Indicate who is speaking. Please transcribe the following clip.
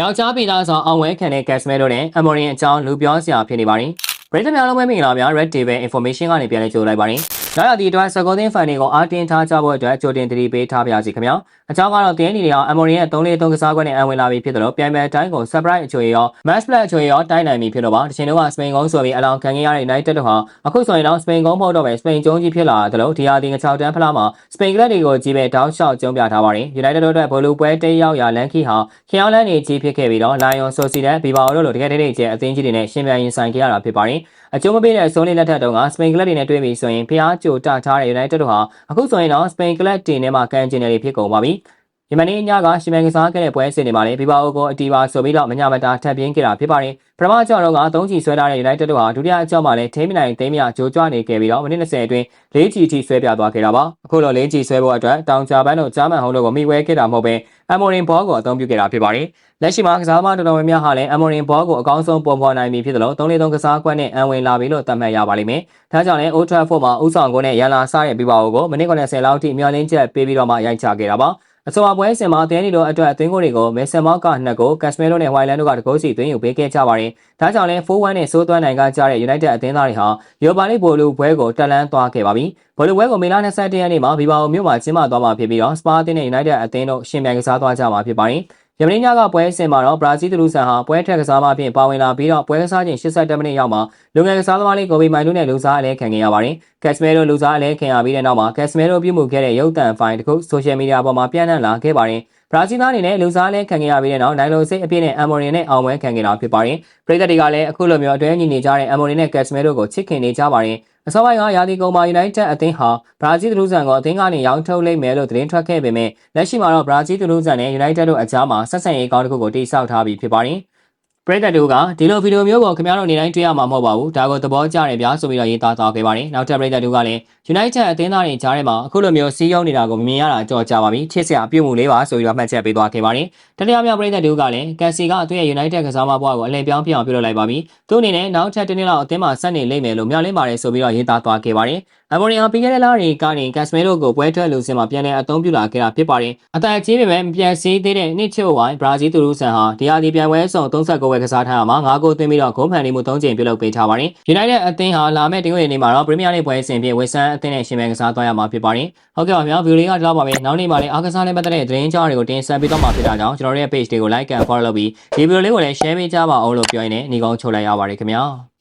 Speaker 1: ယောက်ျားပြည်သားဆောင်အောင်ဝဲခံတဲ့ Gasmel တို့နဲ့ Amorin အကြောင်းလူပြောစရာဖြစ်နေပါတယ်။ပရိသတ်များလုံးပဲမင်္ဂလာပါ Red Table Information ကနေပြန်လည်ကြိုလိုက်ပါတယ်။ နောက်ရဒီအတွက်စကောသင်းဖန်တွေကိုအားတင်းထားကြဖို့အတွက်ကြိုတင်သတိပေးထားပါရစီခင်ဗျာ။အကြောင်းကတော့တင်းနေတွေအောင် Amorin ရဲ့3-3ကစားကွက်နဲ့အဝင်လာပြီးဖြစ်တယ်လို့ပြန်ပြန်တိုင်းကို surprise အချိုရော match play အချိုရောတိုင်းနိုင်ပြီဖြစ်တော့ပါ။တချင်တော့စပိန်ကုန်းဆိုပြီးအလောင်းခံခဲ့ရတဲ့ United တို့ဟာအခုဆိုရင်တော့စပိန်ကုန်းမဟုတ်တော့ပဲစပိန်ကျုံးကြီးဖြစ်လာတယ်လို့ဒီဟာဒီ6တန်းဖလားမှာစပိန်ကလပ်တွေကိုကြီးပဲတောင်းလျှောက်ကျုံးပြထားပါတယ်။ United တို့အတွက်ဘောလုံးပွဲတေးရောက်ရာလန်ခီဟာခရောင်းလန်းနေကြီးဖြစ်ခဲ့ပြီးတော့ Lion Sociedad ဘီဘာအိုတို့လိုတကယ်တည်းကျအသင်းကြီးတွေနဲ့ရှင်ပြန်ရင်ဆိုင်ခဲ့ရတာဖြစ်ပါတယ်။အကျိုးမပေးတဲ့ဆိုးလေးလက်ထက်တုန်းကစပိန်ကလပ်တွေနဲ့တွေ့ပြီဆိုရင်ဖျားကြိုတထားတဲ့ United တို့ဟာအခုဆိုရင်တော့စပိန်ကလပ်တင်ထဲမှာကန်ကျင်နေဖြစ်ကုန်ပါပြီ။ ယမန်နေ့ညကရှင်မန်ကစားခဲ့တဲ့ပွဲစဉ်တွေမှာလည်းဘီဘာအိုကိုအတီပါဆိုပြီးတော့မညမတာထပ်ပြင်းခဲ့တာဖြစ်ပါတယ်။ပထမကြော်တော့က၃ချီဆွဲထားတဲ့ United တို့ဟာဒုတိယအကြော်မှာလည်းထိမ့်မနိုင်သိမ်းမရကြိုးကြွနေခဲ့ပြီးတော့မိနစ်20အတွင်း၄ချီထိဆွဲပြသွားခဲ့တာပါ။အခုလို၄ချီဆွဲဖို့အတွက်တောင်ဂျာပန်တို့ဂျာမန်ဟုံးတို့ကိုမိဝဲခဲ့တာမဟုတ်ပဲအမိုရင်ဘောကိုအသုံးပြုခဲ့တာဖြစ်ပါတယ်။လက်ရှိမှာကစားသမားတော်တော်များများဟာလည်းအမိုရင်ဘောကိုအကောင်းဆုံးပုံဖော်နိုင်ပြီဖြစ်တယ်လို့3-3ကစားကွက်နဲ့အန်ဝင်လာပြီလို့သတ်မှတ်ရပါလိမ့်မယ်။ဒါကြောင့်လည်း Old Trafford မှာဥဆောင်ကုန်းနဲ့ရန်လာစားတဲ့ဘီဘာအိုကိုမိနစ်90လောက်ထိမျှော်လင့်ချက်ပေးပြီးတော့မှရိုက်ချခဲ့တာပါ။ အဆိုပါပွဲစဉ်မှာတဲနီတို့အတွက်အသင်းကိုတွေကိုမဲဆန်မောက်ကနှစ်ကိုကက်စမဲလိုနဲ့ဝိုင်လန်တို့ကတကိုးစီသွင်းယူပေးခဲ့ကြပါတယ်။ဒါကြောင့်လည်း4-1နဲ့စိုးသွမ်းနိုင်ကကြတဲ့ United အသင်းသားတွေဟာယူပါလိဘိုလူပွဲကိုတက်လန်းသွားခဲ့ပါပြီ။ဘိုလူပွဲကိုမေလ22ရက်နေ့မှာဘီဘာအိုမြို့မှာကျင်းပသွားမှာဖြစ်ပြီးတော့စပါအသင်းနဲ့ United အသင်းတို့ရှင်ပြိုင်ကစားသွားကြမှာဖြစ်ပါတယ်။ ယမင်းညကပွဲအဆင့်မှာတော့ဘရာဇီးတူလူဆန်ဟာပွဲထက်ကစားမဖြင့်ပါဝင်လာပြီးတော့ပွဲကစားချိန်82မိနစ်ရောက်မှာလူငယ်ကစားသမားလေးကိုဘီမိုင်လူနဲ့လူစားအလဲခံခဲ့ရပါတယ်။ကက်စမဲလိုလူစားအလဲခံရပြီးတဲ့နောက်မှာကက်စမဲလိုပြုမှုခဲ့တဲ့ရုပ်သံဖိုင်တစ်ခုဆိုရှယ်မီဒီယာပေါ်မှာပြန့်နှံ့လာခဲ့ပါတယ်။ဘရာဇီးသားအနေနဲ့လူစားလဲခံခဲ့ရပြီးတဲ့နောက်နိုင်လိုစိတ်အပြည့်နဲ့အမ်မိုရီနဲ့အောင်ပွဲခံခဲ့တာဖြစ်ပါတယ်။ပရိသတ်တွေကလည်းအခုလိုမျိုးအတွဲညီနေကြတဲ့အမ်မိုရီနဲ့ကက်စမဲတို့ကိုချစ်ခင်နေကြပါတယ်။ အစောပိုင်းကရာသီကုန်မှာ United အသင်းဟာဘရာဇီးသူလူဆန်ကိုအသင်းကနေရောင်းထုတ်လိုက်မယ်လို့သတင်းထွက်ခဲ့ပေမဲ့လက်ရှိမှာတော့ဘရာဇီးသူလူဆန်နဲ့ United တို့အကြားမှာဆက်ဆံရေးကောင်းတစ်ခုကိုတိစောက်ထားပြီးဖြစ်ပါတယ်။ ပရိသတ်တို့ကဒီလိုဗီဒီယိုမျိုးကိုခင်ဗျားတို့နေတိုင်းတွေ့ရမှာမဟုတ်ပါဘူးဒါကိုသဘောကျတယ်ဗျာဆိုပြီးတော့ရေးသားသွားခဲ့ပါတယ်နောက်ထပ်ပရိသတ်တို့ကလည်း United အသင်းသားတွေကြားထဲမှာအခုလိုမျိုးစီးရုံးနေတာကိုမမြင်ရတာကြော်ကြပါပြီချစ်စရာအပြုတ်မှုလေးပါဆိုပြီးတော့မှတ်ချက်ပေးသွားခဲ့ပါတယ်တတိယမြောက်ပရိသတ်တို့ကလည်းကန်စီကသူ့ရဲ့ United ကစားမဘွားကိုအလည်ပြောင်းပြအောင်ပြုလုပ်လိုက်ပါပြီသူအနေနဲ့နောက်ထပ်တစ်နှစ်လောက်အသင်းမှာဆက်နေလိမ့်မယ်လို့မျှော်လင့်ပါတယ်ဆိုပြီးတော့ရေးသားသွားခဲ့ပါတယ်အမေရိကန်ပြီးခဲ့တဲ့လတွေကနေကက်စမဲလိုကိုပွဲထွက်လူစင်မှာပြန်လည်အသုံးပြုလာခဲ့တာဖြစ်ပါတယ်။အသက်ကြီးပေမဲ့မပြန်စည်းသေးတဲ့နှစ်ချို့ဝိုင်းဘရာဇီးသူလူဆန်ဟာဒီဟာဒီပြန်ပွဲဆောင်39ဝယ်ကစားထားရမှာ9ဂိုးသွင်းပြီးတော့ဂိုးဖန်နေမှု3ချိန်ပြုလုပ်ပေးထားပါတယ်။ United အသင်းဟာလာမယ့်တင်ွေနေ့မှာတော့ပရီးမီးယားလိပွဲအဆင့်ဖြင့်ဝက်ဆန်အသင်းနဲ့ရှင်မြန်ကစားသွားရမှာဖြစ်ပါတယ်။ဟုတ်ကဲ့ပါဗျာဗီဒီယိုလေးကဒီလောက်ပါပဲ။နောက်နေ့မှာလည်းအားကစားနဲ့ပတ်သက်တဲ့သတင်းကြားတွေကိုတင်ဆက်ပေးတော့မှာဖြစ်တာကြောင့်ကျွန်တော်တို့ရဲ့ page တွေကို like and follow လုပ်ပြီးဒီဗီဒီယိုလေးကိုလည်း share ပေးကြပါအောင်လို့ပြောရင်းနဲ့ညီကောင်းချုပ်လိုက်ရပါတယ်ခင်ဗျာ။